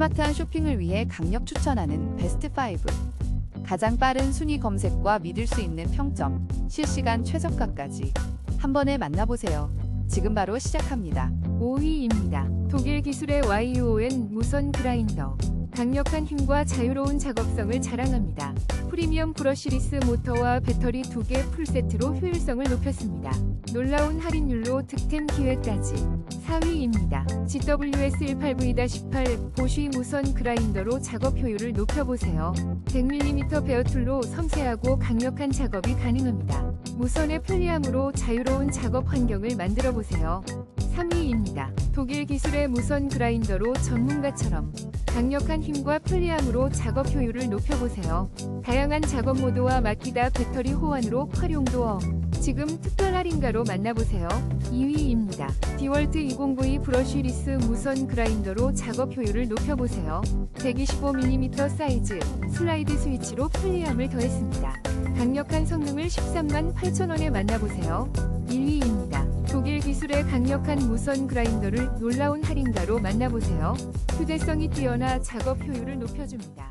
스마트한 쇼핑을 위해 강력 추천하는 베스트 5. 가장 빠른 순위 검색과 믿을 수 있는 평점, 실시간 최저가까지 한 번에 만나보세요. 지금 바로 시작합니다. 5위입니다. 독일 기술의 YON 무선 그라인더. 강력한 힘과 자유로운 작업성을 자랑합니다. 프리미엄 브러쉬리스 모터와 배터리 2개 풀세트로 효율성을 높였습니다. 놀라운 할인율로 득템 기회까지. 4위입니다. GWS189-18 보쉬 무선 그라인더로 작업 효율을 높여보세요. 100mm 베어툴로 섬세하고 강력한 작업이 가능합니다. 무선의 편리함으로 자유로운 작업 환경을 만들어 보세요. 3위입니다. 독일 기술의 무선 그라인더로 전문가처럼 강력한 힘과 편리함으로 작업 효율을 높여보세요. 다양한 작업 모드와 마키다 배터리 호환으로 활용도 업. 지금 특별 할인가로 만나보세요. 2위입니다. 디월트 20V 브러쉬리스 무선 그라인더로 작업 효율을 높여보세요. 125mm 사이즈 슬라이드 스위치로 편리함을 더했습니다. 강력한 성능을 13만 8천원에 만나보세요. 1위입니다. 독일 기술의 강력한 무선 그라인더를 놀라운 할인가로 만나보세요. 휴대성이 뛰어나 작업 효율을 높여줍니다.